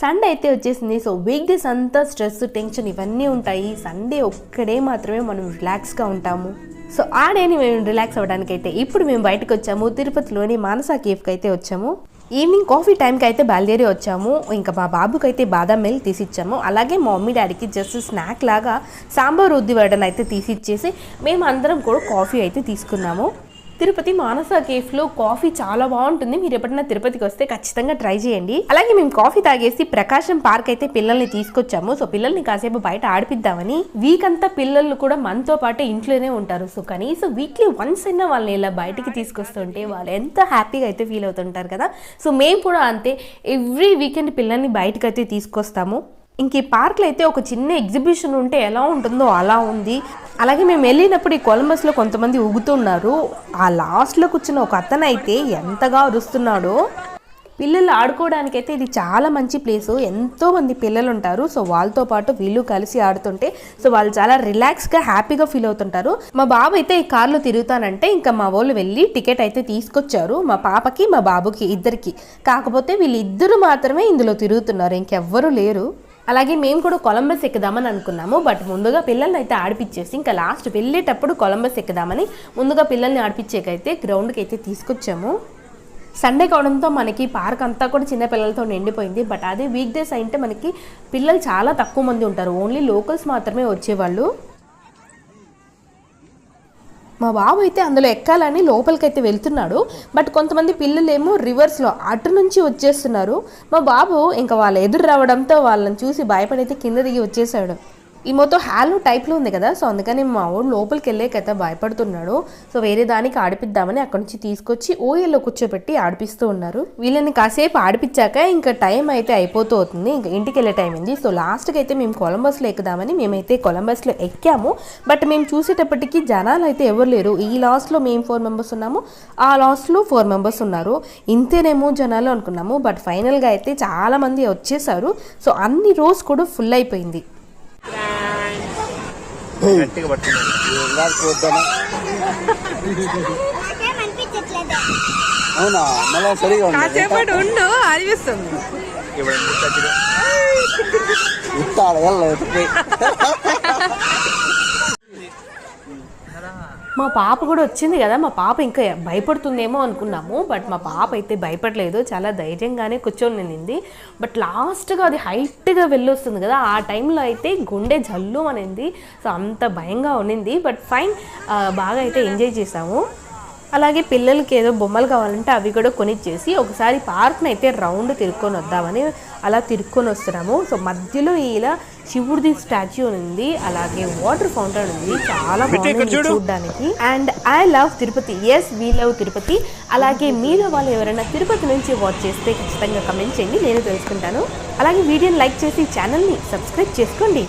Sunday అయితే వచ్చేసింది. So week days అంతా స్ట్రెస్ టెన్షన్ ఇవన్నీ ఉంటాయి. సండే ఒక్కడే మాత్రమే మనం రిలాక్స్గా ఉంటాము. సో ఆ డేని మేము రిలాక్స్ అవ్వడానికి అయితే ఇప్పుడు మేము బయటకు వచ్చాము. తిరుపతిలోని మానసా కేఫ్కి అయితే వచ్చాము. ఈవినింగ్ కాఫీ టైంకి అయితే బయలుదేరి వచ్చాము. ఇంకా మా బాబుకి అయితే బాదం మిల్క్ తీసిచ్చాము. అలాగే మా మమ్మీ డాడీకి జస్ట్ స్నాక్ లాగా సాంబార్ ఉద్ది వడని అయితే తీసిచ్చేసి మేము అందరం కూడా కాఫీ అయితే తీసుకున్నాము. తిరుపతి మానస కేఫ్లో కాఫీ చాలా బాగుంటుంది. మీరు ఎప్పుడైనా తిరుపతికి వస్తే ఖచ్చితంగా ట్రై చేయండి. అలాగే మేము కాఫీ తాగేసి ప్రకాశం పార్క్ అయితే పిల్లల్ని తీసుకొచ్చాము. సో పిల్లల్ని కాసేపు బయట ఆడిపిద్దామని వీక్ అంతా పిల్లలు కూడా మనతో పాటు ఇంట్లోనే ఉంటారు. సో కనీసం వీక్లీ వన్స్ అయినా వాళ్ళని ఇలా బయటికి తీసుకొస్తుంటే వాళ్ళు ఎంత హ్యాపీగా అయితే ఫీల్ అవుతుంటారు కదా. సో మేము కూడా అంతే. ఎవ్రీ వీకెండ్ పిల్లల్ని బయటకు అయితే తీసుకొస్తాము. ఇంక ఈ పార్క్లో అయితే ఒక చిన్న ఎగ్జిబిషన్ ఉంటే ఎలా ఉంటుందో అలా ఉంది. అలాగే మేము వెళ్ళినప్పుడు ఈ కొలంబస్లో కొంతమంది ఊగుతున్నారు. ఆ లాస్ట్లో కూర్చున్న ఒక అతను అయితే ఎంతగా అరుస్తున్నాడో. పిల్లలు ఆడుకోవడానికి అయితే ఇది చాలా మంచి ప్లేస్. ఎంతో మంది పిల్లలు ఉంటారు సో వాళ్ళతో పాటు వీళ్ళు కలిసి ఆడుతుంటే సో వాళ్ళు చాలా రిలాక్స్గా హ్యాపీగా ఫీల్ అవుతుంటారు. మా బాబు అయితే ఈ కార్లో తిరుగుతానంటే ఇంకా మా వాళ్ళు వెళ్ళి టికెట్ అయితే తీసుకొచ్చారు. మా పాపకి మా బాబుకి ఇద్దరికి. కాకపోతే వీళ్ళిద్దరు మాత్రమే ఇందులో తిరుగుతున్నారు. ఇంకెవ్వరూ లేరు. అలాగే మేము కూడా కొలంబస్ ఎక్కుదామని అనుకున్నాము బట్ ముందుగా పిల్లల్ని అయితే ఆడిపించేసి ఇంకా లాస్ట్ వెళ్ళేటప్పుడు కొలంబస్ ఎక్కుదామని ముందుగా పిల్లల్ని ఆడిపించేకైతే గ్రౌండ్కి అయితే తీసుకొచ్చాము. సండే కావడంతో మనకి పార్క్ అంతా కూడా చిన్న పిల్లలతో నిండిపోయింది బట్ అదే వీక్ డేస్ అయితే మనకి పిల్లలు చాలా తక్కువ మంది ఉంటారు. ఓన్లీ లోకల్స్ మాత్రమే వచ్చేవాళ్ళు. మా బాబు అయితే అందులో ఎక్కాలని లోపలికైతే వెళ్తున్నాడు. బట్ కొంతమంది పిల్లలేమో రివర్స్లో అటు నుంచి వచ్చేస్తున్నారు. మా బాబు ఇంకా వాళ్ళు ఎదురు రావడంతో వాళ్ళని చూసి భయపడైతే కింద దిగి వచ్చేసాడు. ఈ మొత్తం హ్యాలో టైప్లో ఉంది కదా సో అందుకని మా వాడు లోపలికి వెళ్ళేకైతే భయపడుతున్నాడు. సో వేరే దానికి ఆడిపిద్దామని అక్కడి నుంచి తీసుకొచ్చి ఓఎల్లో కూర్చోబెట్టి ఆడిపిస్తూ ఉన్నారు. వీళ్ళని కాసేపు ఆడిపించాక ఇంకా టైం అయితే అయిపోతూ అవుతుంది ఇంకా ఇంటికి వెళ్ళే టైం ఉంది సో లాస్ట్కి అయితే మేము కొలంబస్లో ఎక్కుదామని మేమైతే కొలంబస్లో ఎక్కాము. బట్ మేము చూసేటప్పటికి జనాలు అయితే ఎవరు లేరు. ఈ లాస్ట్లో మేము ఫోర్ మెంబర్స్ ఉన్నాము. ఆ లాస్ట్లో ఫోర్ మెంబర్స్ ఉన్నారు. ఇంతేనేమో జనాలు అనుకున్నాము. బట్ ఫైనల్గా అయితే చాలామంది వచ్చేసారు. సో అన్ని రోస్ కూడా ఫుల్ అయిపోయింది. గట్టిగా పట్టుకున్నాను అవునా? మళ్ళా సరిగా ఉంది? కాసేపటి ఉండు అనిపిస్తుంది ఇప్పుడు ఎందుకు గట్టిగా ఇస్తాడు వెళ్ళ ఎత్తుకుపోయి మా పాప కూడా వచ్చింది కదా మా పాప ఇంకా భయపడుతుందేమో అనుకున్నాము. బట్ మా పాప అయితే భయపడలేదు చాలా ధైర్యంగానే కూర్చొని నింది. బట్ లాస్ట్గా అది హైట్గా వెళ్ళొస్తుంది కదా ఆ టైంలో అయితే గుండె జల్లు అనింది. సో అంత భయంగా ఉన్నింది బట్ ఫైన్ బాగా అయితే ఎంజాయ్ చేసాము. అలాగే పిల్లలకి ఏదో బొమ్మలు కావాలంటే అవి కూడా కొనిచ్చేసి ఒకసారి పార్క్ని అయితే రౌండ్ తిరుక్కొని వద్దామని అలా తిరుక్కొని వస్తున్నాము. సో మధ్యలో ఇలా శివుడిది స్టాచ్యూ ఉంది అలాగే వాటర్ ఫౌంటైన్ ఉంది. చాలా బాగుంది చూడడానికి. And I love Tirupati. Yes we love Tirupati. అలాగే మీలో వాళ్ళు ఎవరైనా తిరుపతి నుంచి వాచ్ చేస్తే ఖచ్చితంగా కమెంట్ చేయండి. నేను తెలుసుకుంటాను. అలాగే వీడియోని లైక్ చేసి ఛానల్ని సబ్స్క్రైబ్ చేసుకోండి.